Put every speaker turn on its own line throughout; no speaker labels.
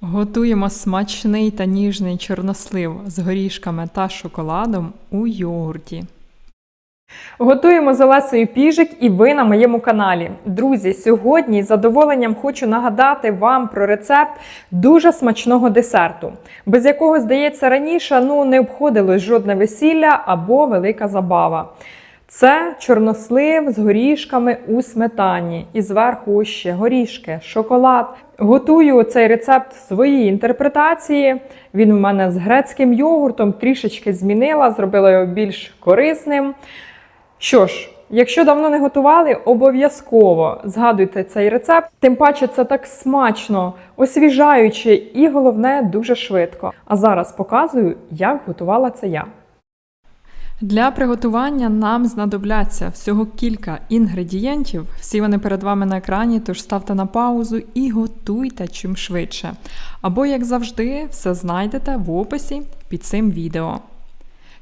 Готуємо смачний та ніжний чорнослив з горішками та шоколадом у йогурті.
Готуємо з Олесою піжик і ви на моєму каналі. Друзі, сьогодні з задоволенням хочу нагадати вам про рецепт дуже смачного десерту, без якого, здається, раніше ну, не обходилось жодне весілля або велика забава. Це чорнослив з горішками у сметані. І зверху ще горішки, шоколад. Готую цей рецепт в своїй інтерпретації. Він у мене з грецьким йогуртом трішечки змінила, зробила його більш корисним. Що ж, якщо давно не готували, обов'язково згадуйте цей рецепт. Тим паче це так смачно, освіжаюче і головне дуже швидко. А зараз показую, як готувала це я.
Для приготування нам знадобляться всього кілька інгредієнтів. Всі вони перед вами на екрані, тож ставте на паузу і готуйте чим швидше. Або, як завжди, все знайдете в описі під цим відео.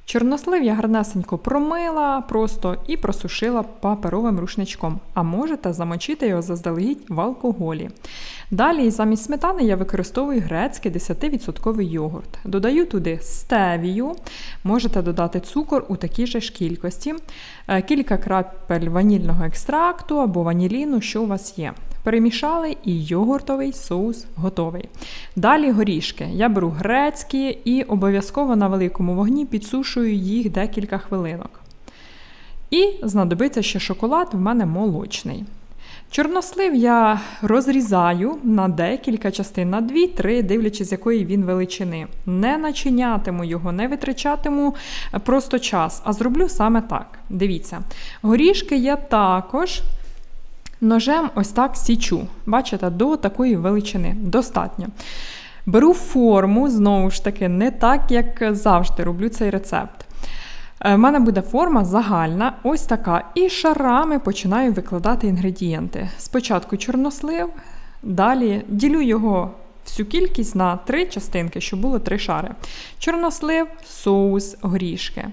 Чорнослив я гарнесенько промила просто і просушила паперовим рушничком, а можете замочити його заздалегідь в алкоголі. Далі замість сметани я використовую грецький 10% йогурт. Додаю туди стевію, можете додати цукор у такій же ж кількості, е, кілька крапель ванільного екстракту або ваніліну, що у вас є. Перемішали і йогуртовий соус готовий. Далі горішки. Я беру грецькі і обов'язково на великому вогні підсушую їх декілька хвилинок. І знадобиться ще шоколад, в мене молочний. Чорнослив я розрізаю на декілька частин, на 2-3, дивлячись, якої він величини. Не начинятиму його, не витрачатиму просто час, а зроблю саме так. Дивіться, горішки я також ножем ось так січу. Бачите, до такої величини. Достатньо. Беру форму, знову ж таки, не так, як завжди роблю цей рецепт. У Е, мене буде форма загальна, ось така, і шарами починаю викладати інгредієнти. Спочатку чорнослив, далі ділю його всю кількість на три частинки, щоб було три шари. Чорнослив, соус, горішки.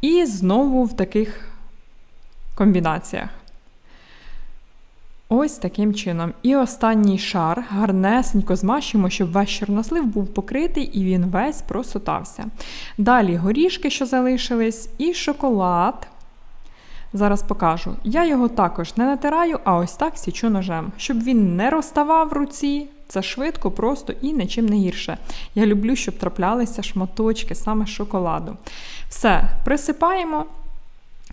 І знову в таких комбінаціях. Ось таким чином. І останній шар гарнесенько змащуємо, щоб весь чорнослив був покритий і він весь просотався. Далі горішки, що залишились, і шоколад. Зараз покажу. Я його також не натираю, а ось так січу ножем, щоб він не розставав в руці. Це швидко, просто і нічим не гірше. Я люблю, щоб траплялися шматочки саме шоколаду. Все, присипаємо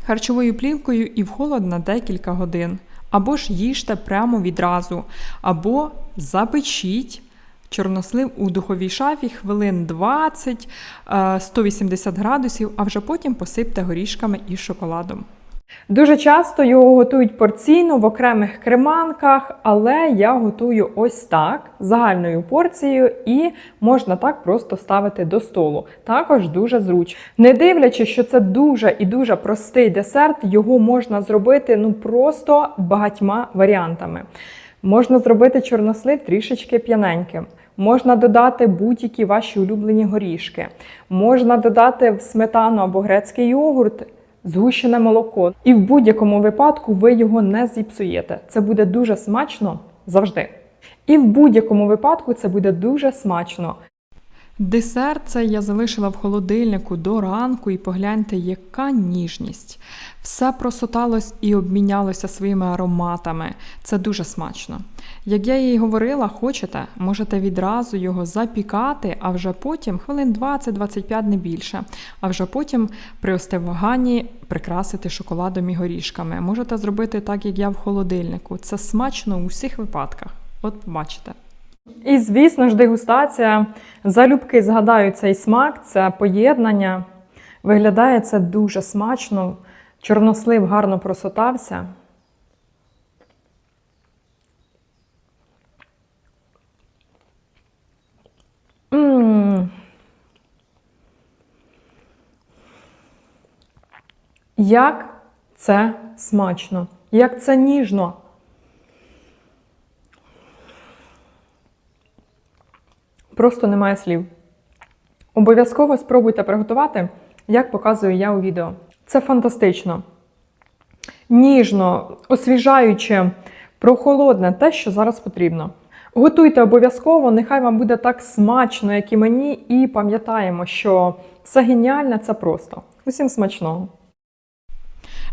харчовою плівкою і в холод на декілька годин. Або ж їжте прямо відразу, або запечіть чорнослив у духовій шафі хвилин 20, е, 180 градусів, а вже потім посипте горішками і шоколадом.
Дуже часто його готують порційно в окремих креманках, але я готую ось так загальною порцією, і можна так просто ставити до столу. Також дуже зручно. Не дивлячись, що це дуже і дуже простий десерт, його можна зробити ну просто багатьма варіантами. Можна зробити чорнослив трішечки п'яненьким. Можна додати будь-які ваші улюблені горішки. Можна додати в сметану або грецький йогурт згущене молоко. І в будь-якому випадку ви його не зіпсуєте. Це буде дуже смачно завжди. І в будь-якому випадку це буде дуже смачно.
Десерт цей я залишила в холодильнику до ранку, і погляньте, яка ніжність. Все просоталось і обмінялося своїми ароматами. Це дуже смачно. Як я їй говорила, хочете, можете відразу його запікати, а вже потім хвилин 20-25 не більше. А вже потім при остиваганні прикрасити шоколадом і горішками. Можете зробити так, як я в холодильнику. Це смачно у всіх випадках. От побачите.
І, звісно ж, дегустація. Залюбки згадаю цей смак, це поєднання. Виглядає це дуже смачно. Чорнослив гарно просотався. Як це смачно, як це ніжно. Просто немає слів. Обов'язково спробуйте приготувати, як показую я у відео. Це фантастично. Ніжно, освіжаюче, прохолодне те, що зараз потрібно. Готуйте обов'язково, нехай вам буде так смачно, як і мені, і пам'ятаємо, що все геніальне це просто. Усім смачного!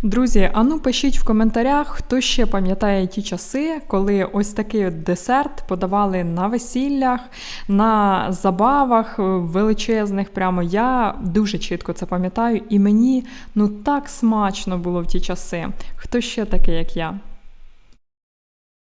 Друзі, ану пишіть в коментарях, хто ще пам'ятає ті часи, коли ось такий десерт подавали на весіллях, на забавах е, величезних. Прямо я дуже чітко це пам'ятаю, і мені ну так смачно було в ті часи. Хто ще такий, як я?